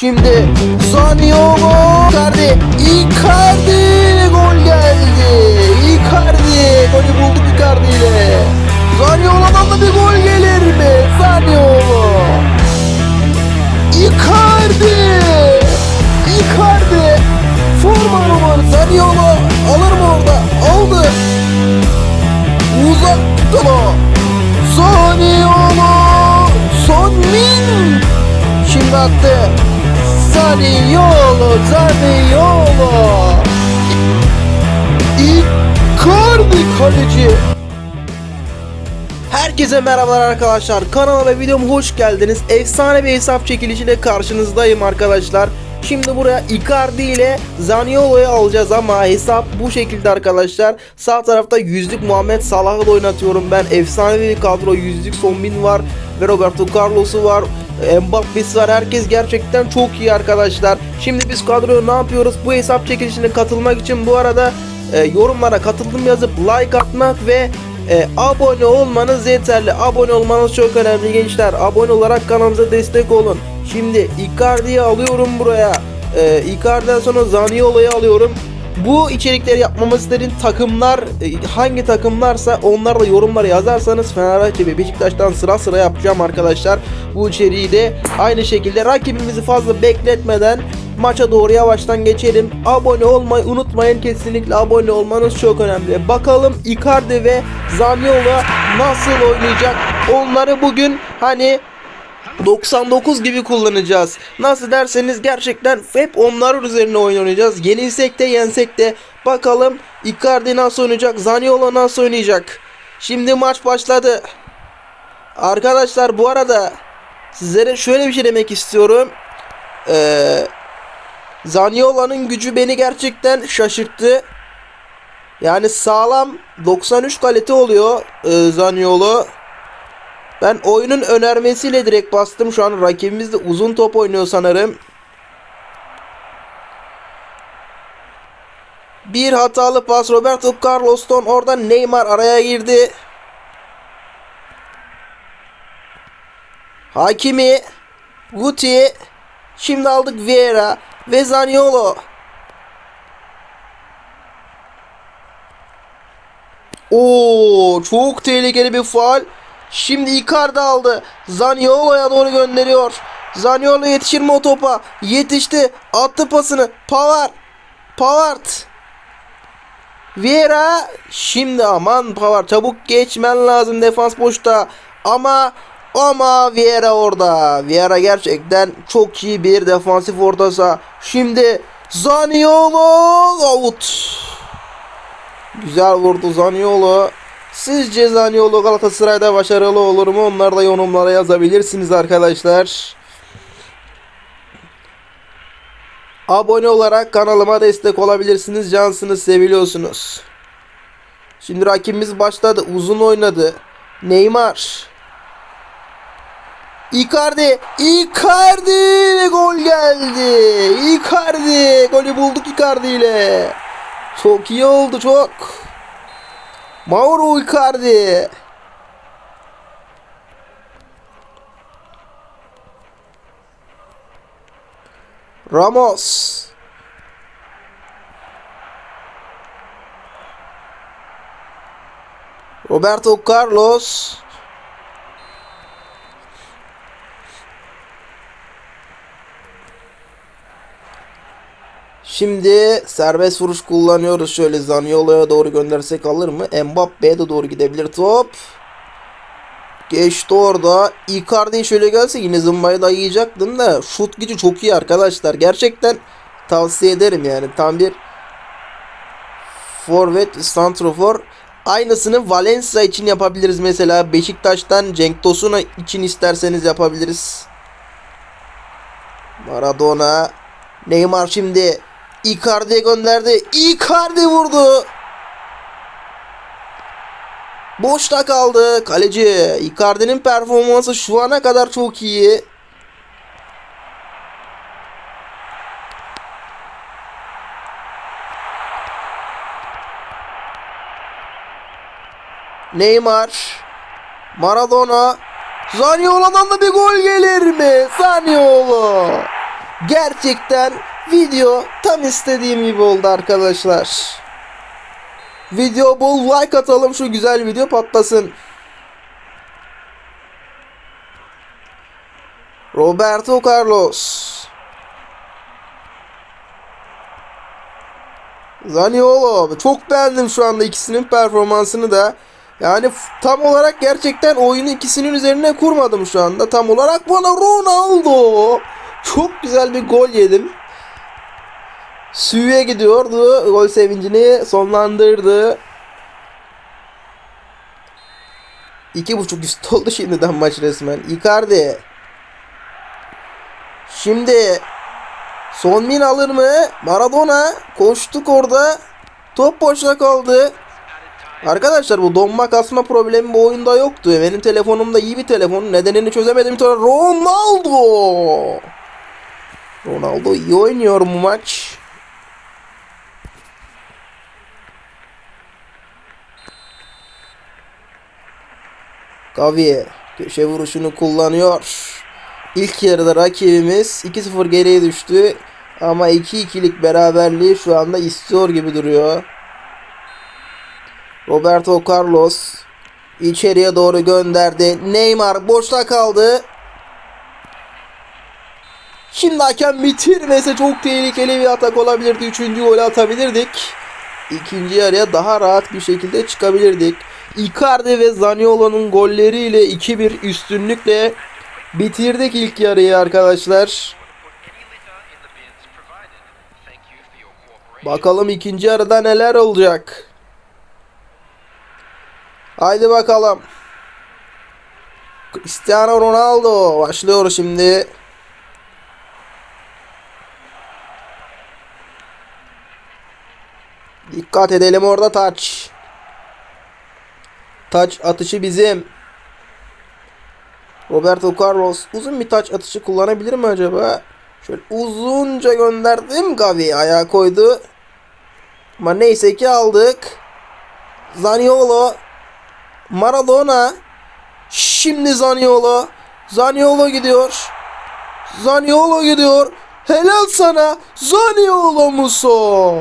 Şimdi Zaniolo Icardi Icardi gol geldi. Icardi golü bulduk Icardi ile. Zaniolo'dan da bir gol gelir mi? Zaniolo Icardi Icardi forma numara Zaniolo alır mı orada? Aldı. Uzak tuttu Zaniolo Son Min. Şimdi attı. Zaniolo, Zaniolo. Icardi kaleci. Herkese merhabalar arkadaşlar. Kanalıma ve videoma hoş geldiniz. Efsane bir hesap çekilişiyle karşınızdayım arkadaşlar. Şimdi buraya Icardi ile Zaniolo'yu alacağız ama hesap bu şekilde arkadaşlar. Sağ tarafta yüzlük Muhammed Salah'ı da oynatıyorum ben. Efsane bir kadro. Yüzlük Son var ve Roberto Carlos'u var. Mbappe'si var. Herkes gerçekten çok iyi arkadaşlar. Şimdi biz kadroya ne yapıyoruz? Bu hesap çekilişine katılmak için bu arada e, yorumlara katıldım yazıp like atmak ve e, abone olmanız yeterli. Abone olmanız çok önemli gençler. Abone olarak kanalımıza destek olun. Şimdi Icardi'yi alıyorum buraya. E, Icardi'den sonra Zaniolo'yu alıyorum. Bu içerikleri yapmamız istediğin takımlar e, hangi takımlarsa onlarla yorumlara yazarsanız Fenerbahçe ve Beşiktaş'tan sıra sıra yapacağım arkadaşlar. Bu içeriği de aynı şekilde rakibimizi fazla bekletmeden maça doğru yavaştan geçelim. Abone olmayı unutmayın kesinlikle abone olmanız çok önemli. Bakalım Icardi ve Zaniolo nasıl oynayacak? Onları bugün hani 99 gibi kullanacağız. Nasıl derseniz gerçekten hep onlar üzerine oyun oynayacağız. Yenilsek de yensek de bakalım Icardi nasıl oynayacak, Zaniolo nasıl oynayacak. Şimdi maç başladı. Arkadaşlar bu arada sizlere şöyle bir şey demek istiyorum. Ee, Zaniolo'nun gücü beni gerçekten şaşırttı. Yani sağlam 93 kalite oluyor e, Zaniolo. Ben oyunun önermesiyle direkt bastım. Şu an rakibimiz de uzun top oynuyor sanırım. Bir hatalı pas Roberto Carlos'tan orada Neymar araya girdi. Hakimi Guti Şimdi aldık Vieira ve Zaniolo. Oo, çok tehlikeli bir faal. Şimdi Icardi aldı. Zaniolo'ya doğru gönderiyor. Zaniolo yetişir mi o topa? Yetişti. Attı pasını. Pavard. Pavard. Vieira. Şimdi aman Pavard çabuk geçmen lazım defans boşta. Ama ama Vieira orada. Vieira gerçekten çok iyi bir defansif orta saha. Şimdi Zaniolo out. Güzel vurdu Zaniolo. Sizce Zaniolo Galatasaray'da başarılı olur mu? Onları da yorumlara yazabilirsiniz arkadaşlar. Abone olarak kanalıma destek olabilirsiniz. Cansınız, seviliyorsunuz. Şimdi rakibimiz başladı. Uzun oynadı. Neymar. Icardi. Icardi gol geldi. Icardi. Golü bulduk Icardi ile. Çok iyi oldu çok. Mauro Icardi. Ramos. Roberto Carlos. Şimdi serbest vuruş kullanıyoruz. Şöyle Zaniolo'ya doğru göndersek alır mı? Mbappe'ye de doğru gidebilir top. Geçti orada. Icardi şöyle gelse yine zımbayı da yiyecektim da şut gücü çok iyi arkadaşlar. Gerçekten tavsiye ederim yani. Tam bir forvet, santrofor. Aynısını Valencia için yapabiliriz mesela. Beşiktaş'tan Cenk Tosun'a için isterseniz yapabiliriz. Maradona. Neymar şimdi Icardi'ye gönderdi. Icardi vurdu. Boşta kaldı kaleci. Icardi'nin performansı şu ana kadar çok iyi. Neymar. Maradona. Zaniolo'dan da bir gol gelir mi? Zaniolo. Gerçekten video tam istediğim gibi oldu arkadaşlar. Video bol like atalım şu güzel video patlasın. Roberto Carlos. Zaniolo. Çok beğendim şu anda ikisinin performansını da. Yani tam olarak gerçekten oyunu ikisinin üzerine kurmadım şu anda. Tam olarak bana Ronaldo. Çok güzel bir gol yedim. Su'ya gidiyordu. Gol sevincini sonlandırdı. İki buçuk üst oldu şimdiden maç resmen. Icardi. Şimdi Son min alır mı? Maradona koştuk orada. Top boşta kaldı. Arkadaşlar bu donma kasma problemi bu oyunda yoktu. Benim telefonumda iyi bir telefon. Nedenini çözemedim. Ronaldo. Ronaldo iyi oynuyor bu maç. Gavi köşe vuruşunu kullanıyor. İlk yarıda rakibimiz 2-0 geriye düştü. Ama 2-2'lik beraberliği şu anda istiyor gibi duruyor. Roberto Carlos içeriye doğru gönderdi. Neymar boşta kaldı. Şimdi hakem bitirmese çok tehlikeli bir atak olabilirdi. Üçüncü golü atabilirdik. İkinci yarıya daha rahat bir şekilde çıkabilirdik. Icardi ve Zaniolo'nun golleriyle 2-1 üstünlükle bitirdik ilk yarıyı arkadaşlar. Bakalım ikinci yarıda neler olacak. Haydi bakalım. Cristiano Ronaldo başlıyor şimdi. Dikkat edelim orada taç. Taç atışı bizim. Roberto Carlos uzun bir taç atışı kullanabilir mi acaba? Şöyle uzunca gönderdim. Gavi ayağa koydu. Ama neyse ki aldık. Zaniolo. Maradona. Şimdi Zaniolo. Zaniolo gidiyor. Zaniolo gidiyor. Helal sana. Zaniolo Muso.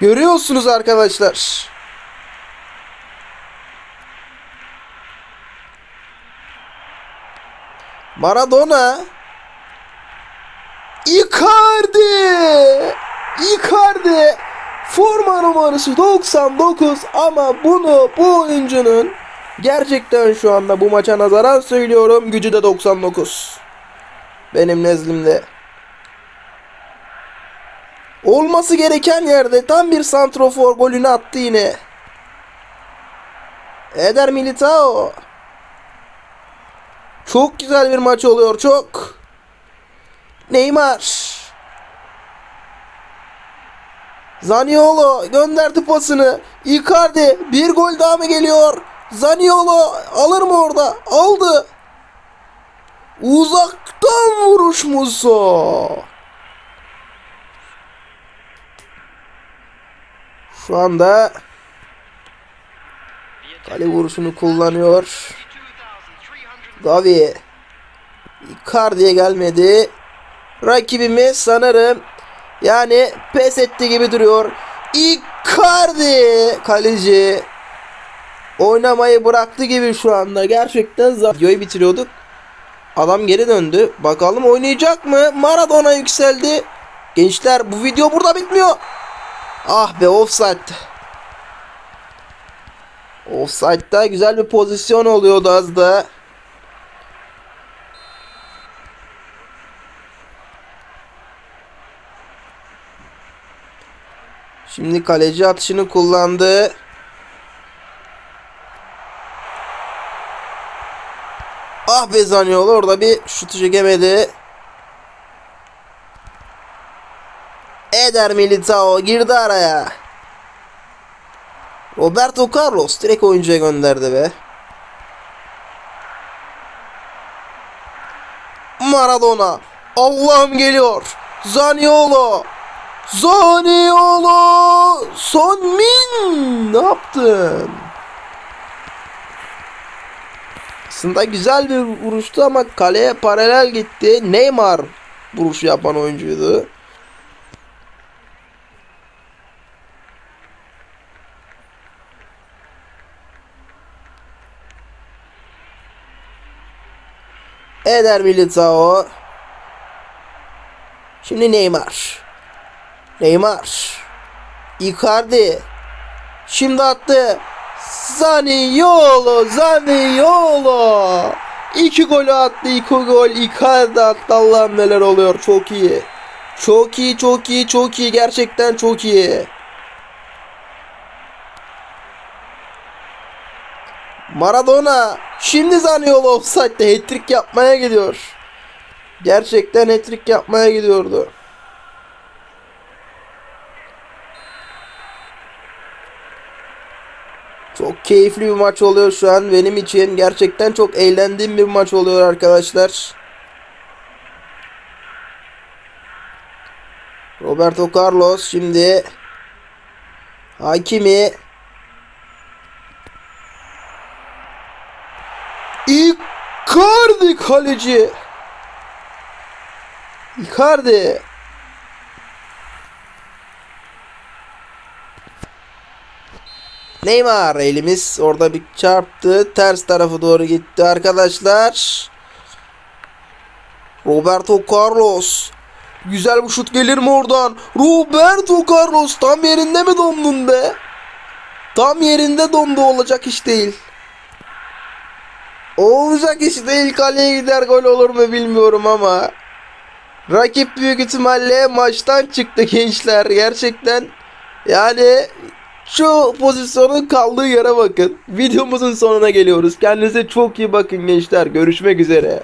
Görüyorsunuz arkadaşlar. Maradona. Icardi. Icardi. Forma numarası 99 ama bunu bu oyuncunun gerçekten şu anda bu maça nazaran söylüyorum gücü de 99. Benim nezdimde. Olması gereken yerde tam bir santrofor golünü attı yine. Eder Militao. Çok güzel bir maç oluyor çok. Neymar. Zaniolo gönderdi pasını. Icardi bir gol daha mı geliyor? Zaniolo alır mı orada? Aldı. Uzaktan vuruş Musa. Şu anda kale vuruşunu kullanıyor. Gavi. Icardi'ye gelmedi. Rakibimiz sanırım yani pes etti gibi duruyor. Icardi kaleci oynamayı bıraktı gibi şu anda. Gerçekten videoyu bitiriyorduk. Adam geri döndü. Bakalım oynayacak mı? Maradona yükseldi. Gençler bu video burada bitmiyor. Ah be offside. Offside'da güzel bir pozisyon oluyordu az da. Şimdi kaleci atışını kullandı. Ah be Zaniolo orada bir şutu çekemedi. Eder Militao girdi araya. Roberto Carlos direkt oyuncuya gönderdi be. Maradona. Allah'ım geliyor. Zaniolo. Zaniolo. Son Min. Ne yaptın? Aslında güzel bir vuruştu ama kaleye paralel gitti. Neymar vuruş yapan oyuncuydu. Eder Militao. Şimdi Neymar. Neymar. Icardi. Şimdi attı. Zaniolo. Zaniolo. İki golü attı. iki gol. Icardi attı. Allah'ım neler oluyor. Çok iyi. Çok iyi. Çok iyi. Çok iyi. Gerçekten çok iyi. Maradona. Şimdi Zaniolo offside'de hat-trick yapmaya gidiyor. Gerçekten hat-trick yapmaya gidiyordu. Çok keyifli bir maç oluyor şu an benim için. Gerçekten çok eğlendiğim bir maç oluyor arkadaşlar. Roberto Carlos şimdi Hakimi Icardi kaleci Icardi Neymar elimiz orada bir çarptı. Ters tarafı doğru gitti arkadaşlar. Roberto Carlos. Güzel bir şut gelir mi oradan? Roberto Carlos tam yerinde mi dondun be? Tam yerinde dondu olacak iş değil. Olacak iş değil kaleye gider gol olur mu bilmiyorum ama. Rakip büyük ihtimalle maçtan çıktı gençler gerçekten. Yani şu pozisyonun kaldığı yere bakın. Videomuzun sonuna geliyoruz. Kendinize çok iyi bakın gençler. Görüşmek üzere.